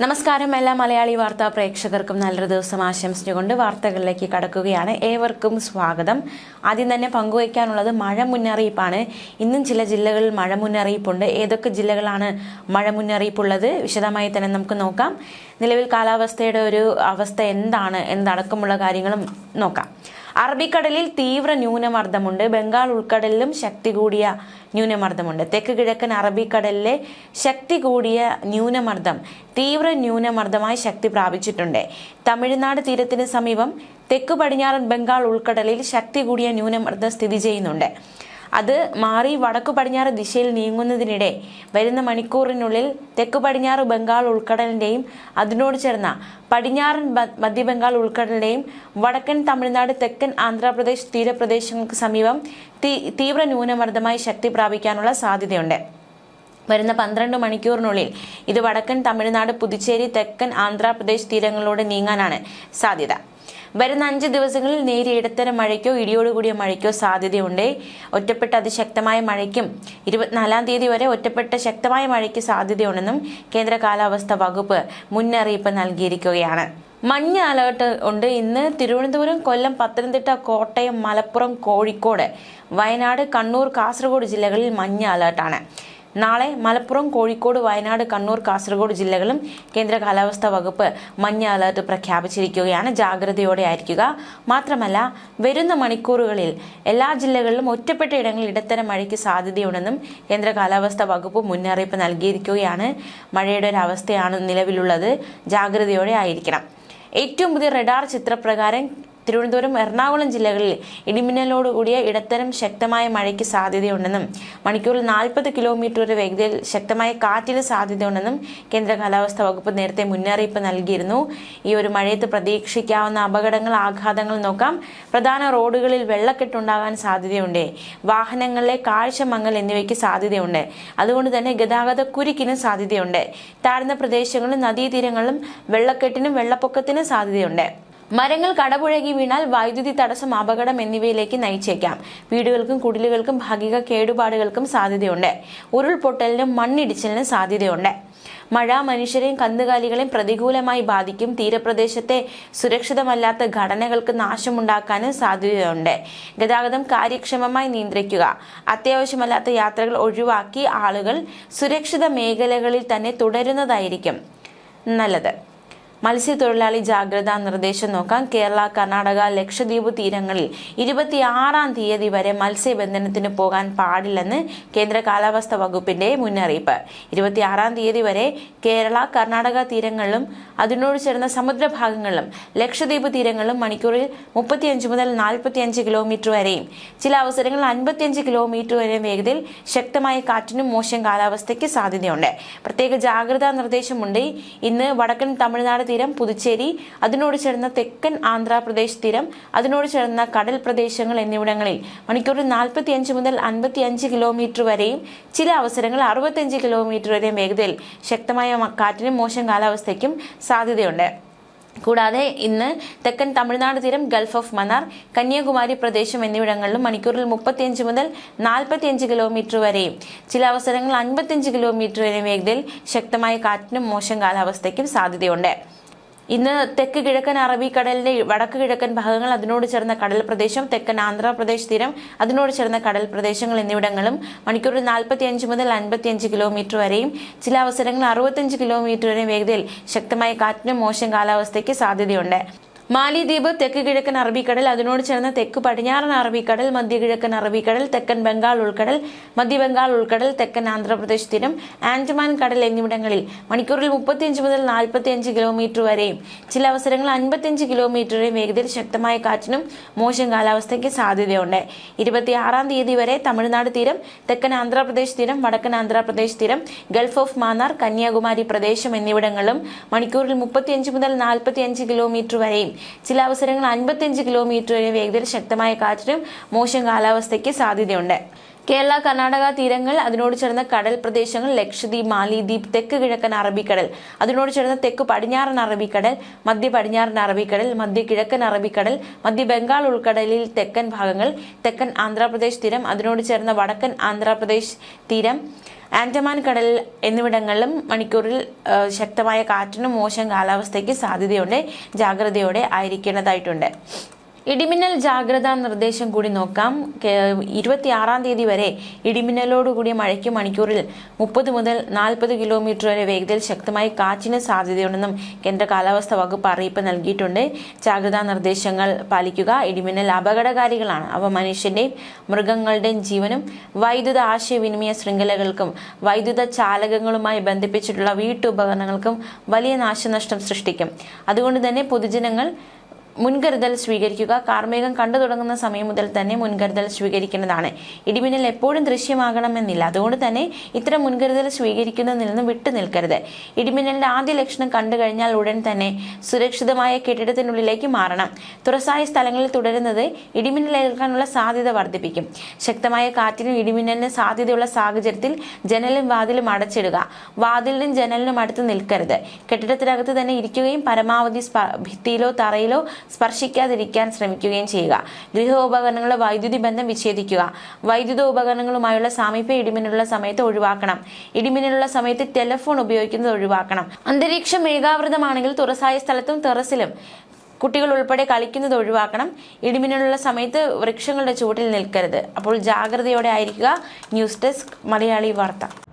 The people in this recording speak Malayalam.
നമസ്കാരം. എല്ലാ മലയാളി വാർത്താ പ്രേക്ഷകർക്കും നല്ലൊരു ദിവസം ആശംസിച്ചുകൊണ്ട് വാർത്തകളിലേക്ക് കടക്കുകയാണ്. ഏവർക്കും സ്വാഗതം. ആദ്യം തന്നെ പങ്കുവയ്ക്കാനുള്ളത് മഴ മുന്നറിയിപ്പാണ്. ഇന്നും ചില ജില്ലകളിൽ മഴ മുന്നറിയിപ്പുണ്ട്. ഏതൊക്കെ ജില്ലകളാണ് മഴ മുന്നറിയിപ്പുള്ളത്? വിശദമായി തന്നെ നമുക്ക് നോക്കാം. നിലവിൽ കാലാവസ്ഥയുടെ ഒരു അവസ്ഥ എന്താണ്? എന്തടക്കമുള്ള കാര്യങ്ങളും നോക്കാം. അറബിക്കടലിൽ തീവ്ര ന്യൂനമർദ്ദമുണ്ട്. ബംഗാൾ ഉൾക്കടലിലും ശക്തി കൂടിയ ന്യൂനമർദ്ദമുണ്ട്. തെക്ക് കിഴക്കൻ അറബിക്കടലിലെ ശക്തി കൂടിയ ന്യൂനമർദ്ദം തീവ്ര ന്യൂനമർദ്ദമായി ശക്തി പ്രാപിച്ചിട്ടുണ്ട്. തമിഴ്നാട് തീരത്തിന് സമീപം തെക്ക് പടിഞ്ഞാറൻ ബംഗാൾ ഉൾക്കടലിൽ ശക്തി കൂടിയ ന്യൂനമർദ്ദം സ്ഥിതി ചെയ്യുന്നുണ്ട്. അത് മാറി വടക്കു പടിഞ്ഞാറ് ദിശയിൽ നീങ്ങുന്നതിനിടെ വരുന്ന മണിക്കൂറിനുള്ളിൽ തെക്കു പടിഞ്ഞാറ് ബംഗാൾ ഉൾക്കടലിന്റെയും അതിനോട് ചേർന്ന പടിഞ്ഞാറൻ മധ്യ മധ്യബംഗാൾ ഉൾക്കടലിന്റെയും വടക്കൻ തമിഴ്നാട് തെക്കൻ ആന്ധ്രാപ്രദേശ് തീരപ്രദേശങ്ങൾക്ക് സമീപം തീവ്ര ന്യൂനമർദ്ദമായി ശക്തി പ്രാപിക്കാനുള്ള സാധ്യതയുണ്ട്. വരുന്ന പന്ത്രണ്ട് മണിക്കൂറിനുള്ളിൽ ഇത് വടക്കൻ തമിഴ്നാട് പുതുച്ചേരി തെക്കൻ ആന്ധ്രാപ്രദേശ് തീരങ്ങളിലൂടെ നീങ്ങാനാണ് സാധ്യത. വരുന്ന അഞ്ച് ദിവസങ്ങളിൽ നേരിയ ഇടത്തരം മഴയ്ക്കോ ഇടിയോടുകൂടിയ മഴയ്ക്കോ സാധ്യതയുണ്ട്. ഒറ്റപ്പെട്ട അതിശക്തമായ മഴയ്ക്കും ഇരുപത്തിനാലാം തീയതി വരെ ഒറ്റപ്പെട്ട ശക്തമായ മഴയ്ക്ക് സാധ്യതയുണ്ടെന്നും കേന്ദ്ര കാലാവസ്ഥാ വകുപ്പ് മുന്നറിയിപ്പ് നൽകിയിരിക്കുകയാണ്. മഞ്ഞ അലേർട്ട് ഉണ്ട്. ഇന്ന് തിരുവനന്തപുരം കൊല്ലം പത്തനംതിട്ട കോട്ടയം മലപ്പുറം കോഴിക്കോട് വയനാട് കണ്ണൂർ കാസർഗോഡ് ജില്ലകളിൽ മഞ്ഞ അലേർട്ടാണ്. നാളെ മലപ്പുറം കോഴിക്കോട് വയനാട് കണ്ണൂർ കാസർഗോഡ് ജില്ലകളും കേന്ദ്ര കാലാവസ്ഥാ വകുപ്പ് മഞ്ഞ അലർട്ട് പ്രഖ്യാപിച്ചിരിക്കുകയാണ്. ജാഗ്രതയോടെ ആയിരിക്കുക. മാത്രമല്ല വരുന്ന മണിക്കൂറുകളിൽ എല്ലാ ജില്ലകളിലും ഒറ്റപ്പെട്ട ഇടങ്ങളിൽ ഇടത്തരം മഴയ്ക്ക് സാധ്യതയുണ്ടെന്നും കേന്ദ്ര കാലാവസ്ഥാ വകുപ്പ് മുന്നറിയിപ്പ് നൽകിയിരിക്കുകയാണ്. മഴയുടെ ഒരു അവസ്ഥയാണ് നിലവിലുള്ളത്. ജാഗ്രതയോടെ ആയിരിക്കണം. ഏറ്റവും പുതിയ റഡാർ ചിത്രപ്രകാരം തിരുവനന്തപുരം എറണാകുളം ജില്ലകളിൽ ഇടിമിന്നലോട് കൂടിയ ഇടത്തരം ശക്തമായ മഴയ്ക്ക് സാധ്യതയുണ്ടെന്നും മണിക്കൂറിൽ നാൽപ്പത് കിലോമീറ്റർ വരെ വേഗതയിൽ ശക്തമായ കാറ്റിന് സാധ്യതയുണ്ടെന്നും കേന്ദ്ര കാലാവസ്ഥാ വകുപ്പ് നേരത്തെ മുന്നറിയിപ്പ് നൽകിയിരുന്നു. ഈ ഒരു മഴയത്ത് പ്രതീക്ഷിക്കാവുന്ന അപകടങ്ങൾ ആഘാതങ്ങൾ നോക്കാം. പ്രധാന റോഡുകളിൽ വെള്ളക്കെട്ടുണ്ടാകാൻ സാധ്യതയുണ്ട്. വാഹനങ്ങളിലെ കാഴ്ച മങ്ങൽ എന്നിവയ്ക്ക് സാധ്യതയുണ്ട്. അതുകൊണ്ട് തന്നെ ഗതാഗത കുരുക്കിനും സാധ്യതയുണ്ട്. താഴ്ന്ന പ്രദേശങ്ങളിലും നദീതീരങ്ങളിലും വെള്ളക്കെട്ടിനും വെള്ളപ്പൊക്കത്തിനും സാധ്യതയുണ്ട്. മരങ്ങൾ കടപുഴകി വീണാൽ വൈദ്യുതി തടസ്സം അപകടം എന്നിവയിലേക്ക് നയിച്ചേക്കാം. വീടുകൾക്കും കുടിലുകൾക്കും ഭാഗിക കേടുപാടുകൾക്കും സാധ്യതയുണ്ട്. ഉരുൾപൊട്ടലിനും മണ്ണിടിച്ചിലിനും സാധ്യതയുണ്ട്. മഴ മനുഷ്യരെയും കന്നുകാലികളെയും പ്രതികൂലമായി ബാധിക്കും. തീരപ്രദേശത്തെ സുരക്ഷിതമല്ലാത്ത ഘടനകൾക്ക് നാശമുണ്ടാക്കാനും സാധ്യതയുണ്ട്. ഗതാഗതം കാര്യക്ഷമമായി നിയന്ത്രിക്കുക. അത്യാവശ്യമല്ലാത്ത യാത്രകൾ ഒഴിവാക്കി ആളുകൾ സുരക്ഷിത മേഖലകളിൽ തന്നെ തുടരുന്നതായിരിക്കും നല്ലത്. മത്സ്യത്തൊഴിലാളി ജാഗ്രതാ നിർദ്ദേശം നോക്കാം കേരള കർണാടക ലക്ഷദ്വീപ് തീരങ്ങളിൽ ഇരുപത്തിയാറാം തീയതി വരെ മത്സ്യബന്ധനത്തിന് പോകാൻ പാടില്ലെന്ന് കേന്ദ്ര കാലാവസ്ഥാ വകുപ്പിന്റെ മുന്നറിയിപ്പ്. ഇരുപത്തിയാറാം തീയതി വരെ കേരള കർണാടക തീരങ്ങളിലും അതിനോട് ചേർന്ന സമുദ്രഭാഗങ്ങളിലും ലക്ഷദ്വീപ് തീരങ്ങളിലും മണിക്കൂറിൽ മുപ്പത്തിയഞ്ച് മുതൽ നാൽപ്പത്തിയഞ്ച് കിലോമീറ്റർ വരെയും ചില അവസരങ്ങളിൽ അൻപത്തിയഞ്ച് കിലോമീറ്റർ വരെ വേഗതയിൽ ശക്തമായ കാറ്റിനും മോശം കാലാവസ്ഥയ്ക്ക് സാധ്യതയുണ്ട്. പ്രത്യേക ജാഗ്രതാ നിർദ്ദേശമുണ്ട്. ഇന്ന് വടക്കൻ തമിഴ്നാട് തീരം പുതുച്ചേരി അതിനോട് ചേർന്ന തെക്കൻ ആന്ധ്രാപ്രദേശ് തീരം അതിനോട് ചേർന്ന കടൽ പ്രദേശങ്ങൾ എന്നിവിടങ്ങളിൽ. മണിക്കൂറിൽ നാൽപ്പത്തിയഞ്ച് മുതൽ അൻപത്തിയഞ്ച് കിലോമീറ്റർ വരെയും ചില അവസരങ്ങളിൽ അറുപത്തിയഞ്ച് കിലോമീറ്റർ വരെയും വേഗതയിൽ ശക്തമായ കാറ്റിനും മോശം കാലാവസ്ഥയ്ക്കും സാധ്യതയുണ്ട്. കൂടാതെ ഇന്ന് തെക്കൻ തമിഴ്നാട് തീരം ഗൾഫ് ഓഫ് മന്നാർ കന്യാകുമാരി പ്രദേശം എന്നിവിടങ്ങളിലും മണിക്കൂറിൽ മുപ്പത്തിയഞ്ച് മുതൽ നാൽപ്പത്തിയഞ്ച് കിലോമീറ്റർ വരെയും ചില അവസരങ്ങളിൽ അൻപത്തിയഞ്ച് കിലോമീറ്റർ വരെയും വേഗതയിൽ ശക്തമായ കാറ്റിനും മോശം കാലാവസ്ഥയ്ക്കും സാധ്യതയുണ്ട്. ഇന്ന് തെക്ക് കിഴക്കൻ അറബിക്കടലിന്റെ വടക്ക് കിഴക്കൻ ഭാഗങ്ങൾ അതിനോട് ചേർന്ന കടൽ പ്രദേശം തെക്കൻ ആന്ധ്രാപ്രദേശ് തീരം അതിനോട് ചേർന്ന കടൽ പ്രദേശങ്ങൾ എന്നിവിടങ്ങളും മണിക്കൂറിൽ നാൽപ്പത്തിയഞ്ച് മുതൽ അൻപത്തിയഞ്ച് കിലോമീറ്റർ വരെയും ചില അവസരങ്ങളിൽ അറുപത്തിയഞ്ച് കിലോമീറ്റർ വരെയും വേഗതയിൽ ശക്തമായ കാറ്റിനും മോശം കാലാവസ്ഥയ്ക്ക് സാധ്യതയുണ്ട്. മാലിദ്വീപ് തെക്ക് കിഴക്കൻ അറബിക്കടൽ അതിനോട് ചേർന്ന തെക്ക് പടിഞ്ഞാറൻ അറബിക്കടൽ മധ്യ കിഴക്കൻ അറബിക്കടൽ തെക്കൻ ബംഗാൾ ഉൾക്കടൽ മധ്യ ബംഗാൾ ഉൾക്കടൽ തെക്കൻ ആന്ധ്രാപ്രദേശ് തീരം ആൻഡമാൻ കടൽ എന്നിവിടങ്ങളിൽ മണിക്കൂറിൽ മുപ്പത്തിയഞ്ച് മുതൽ നാൽപ്പത്തിയഞ്ച് കിലോമീറ്റർ വരെയും ചില അവസരങ്ങളിൽ അൻപത്തിയഞ്ച് കിലോമീറ്റർ വരെയും വേഗതയിൽ ശക്തമായ കാറ്റിനും മോശം കാലാവസ്ഥയ്ക്ക് സാധ്യതയുണ്ട്. ഇരുപത്തിയാറാം തീയതി വരെ തമിഴ്നാട് തീരം തെക്കൻ ആന്ധ്രാപ്രദേശ് തീരം വടക്കൻ ആന്ധ്രാപ്രദേശ് തീരം ഗൾഫ് ഓഫ് മാന്നാർ കന്യാകുമാരി പ്രദേശം എന്നിവിടങ്ങളിലും മണിക്കൂറിൽ മുപ്പത്തിയഞ്ച് മുതൽ നാൽപ്പത്തിയഞ്ച് കിലോമീറ്റർ വരെയും ചില അവസരങ്ങൾ അൻപത്തിയഞ്ച് കിലോമീറ്റർ വരെ വേഗതയിൽ ശക്തമായ കാറ്റിനും മോശം കാലാവസ്ഥയ്ക്ക് സാധ്യതയുണ്ട്. കേരള കർണാടക തീരങ്ങൾ അതിനോട് ചേർന്ന കടൽ പ്രദേശങ്ങൾ ലക്ഷദ്വീപ് മാലിദ്വീപ് തെക്ക് കിഴക്കൻ അറബിക്കടൽ അതിനോട് ചേർന്ന തെക്ക് പടിഞ്ഞാറൻ അറബിക്കടൽ മധ്യ പടിഞ്ഞാറൻ അറബിക്കടൽ മധ്യ കിഴക്കൻ അറബിക്കടൽ മധ്യ ബംഗാൾ ഉൾക്കടലിൽ തെക്കൻ ഭാഗങ്ങൾ തെക്കൻ ആന്ധ്രാപ്രദേശ് തീരം അതിനോട് ചേർന്ന വടക്കൻ ആന്ധ്രാപ്രദേശ് തീരം ആൻഡമാൻ കടൽ എന്നിവിടങ്ങളിലും മണിക്കൂറിൽ ശക്തമായ കാറ്റിനും മോശം കാലാവസ്ഥയ്ക്ക് സാധ്യതയുണ്ട് ജാഗ്രതയോടെ ആയിരിക്കേണ്ടതായിട്ടുണ്ട്. ഇടിമിന്നൽ ജാഗ്രതാ നിർദ്ദേശം കൂടി നോക്കാം. ഇരുപത്തിയാറാം തീയതി വരെ ഇടിമിന്നലോടുകൂടിയ മഴയ്ക്ക് മണിക്കൂറിൽ മുപ്പത് മുതൽ നാൽപ്പത് കിലോമീറ്റർ വരെ വേഗതയിൽ ശക്തമായി കാറ്റിന് സാധ്യതയുണ്ടെന്നും കേന്ദ്ര കാലാവസ്ഥാ വകുപ്പ് അറിയിപ്പ് നൽകിയിട്ടുണ്ട്. ജാഗ്രതാ നിർദ്ദേശങ്ങൾ പാലിക്കുക ഇടിമിന്നൽ അപകടകാരികളാണ്. അവ മനുഷ്യന്റെയും മൃഗങ്ങളുടെയും ജീവനും വൈദ്യുത ആശയവിനിമയ ശൃംഖലകൾക്കും വൈദ്യുത ചാലകങ്ങളുമായി ബന്ധിപ്പിച്ചിട്ടുള്ള വീട്ടുപകരണങ്ങൾക്കും വലിയ നാശനഷ്ടം സൃഷ്ടിക്കും. അതുകൊണ്ട് തന്നെ പൊതുജനങ്ങൾ മുൻകരുതൽ സ്വീകരിക്കുക. കാർമേഘം കണ്ടു തുടങ്ങുന്ന സമയം മുതൽ തന്നെ മുൻകരുതൽ സ്വീകരിക്കേണ്ടതാണ് ഇടിമിന്നൽ എപ്പോഴും ദൃശ്യമാകണമെന്നില്ല. അതുകൊണ്ട് തന്നെ ഇത്തരം മുൻകരുതൽ സ്വീകരിക്കുന്നതിൽ നിന്ന് വിട്ടു നിൽക്കരുത്. ഇടിമിന്നലിന്റെ ആദ്യ ലക്ഷണം കണ്ടു കഴിഞ്ഞാൽ ഉടൻ തന്നെ സുരക്ഷിതമായ കെട്ടിടത്തിനുള്ളിലേക്ക് മാറണം. തുറസായ സ്ഥലങ്ങളിൽ തുടരുന്നത് ഇടിമിന്നൽ ഏൽക്കാനുള്ള സാധ്യത വർദ്ധിപ്പിക്കും. ശക്തമായ കാറ്റിനും ഇടിമിന്നലിനും സാധ്യതയുള്ള സാഹചര്യത്തിൽ ജനലും വാതിലും അടച്ചിടുക. വാതിലിനും ജനലിനും അടുത്ത് നിൽക്കരുത്. കെട്ടിടത്തിനകത്ത് തന്നെ ഇരിക്കുകയും പരമാവധി ഭിത്തിയിലോ തറയിലോ സ്പർശിക്കാതിരിക്കാൻ ശ്രമിക്കുകയും ചെയ്യുക. ഗൃഹോപകരണങ്ങളുടെ വൈദ്യുതി ബന്ധം വിച്ഛേദിക്കുക. വൈദ്യുത ഉപകരണങ്ങളുമായുള്ള സാമീപ്യ ഇടിമിന്നലുള്ള സമയത്ത് ഒഴിവാക്കണം. ഇടിമിന്നലുള്ള സമയത്ത് ടെലഫോൺ ഉപയോഗിക്കുന്നത് ഒഴിവാക്കണം. അന്തരീക്ഷം മേഘാവൃതമാണെങ്കിൽ തുറസായ സ്ഥലത്തും ടെറസിലും കുട്ടികൾ ഉൾപ്പെടെ കളിക്കുന്നത് ഒഴിവാക്കണം. ഇടിമിന്നലുള്ള സമയത്ത് വൃക്ഷങ്ങളുടെ ചുവട്ടിൽ നിൽക്കരുത്. അപ്പോൾ ജാഗ്രതയോടെ ആയിരിക്കുക. ന്യൂസ് ഡെസ്ക് മലയാളി വാർത്ത.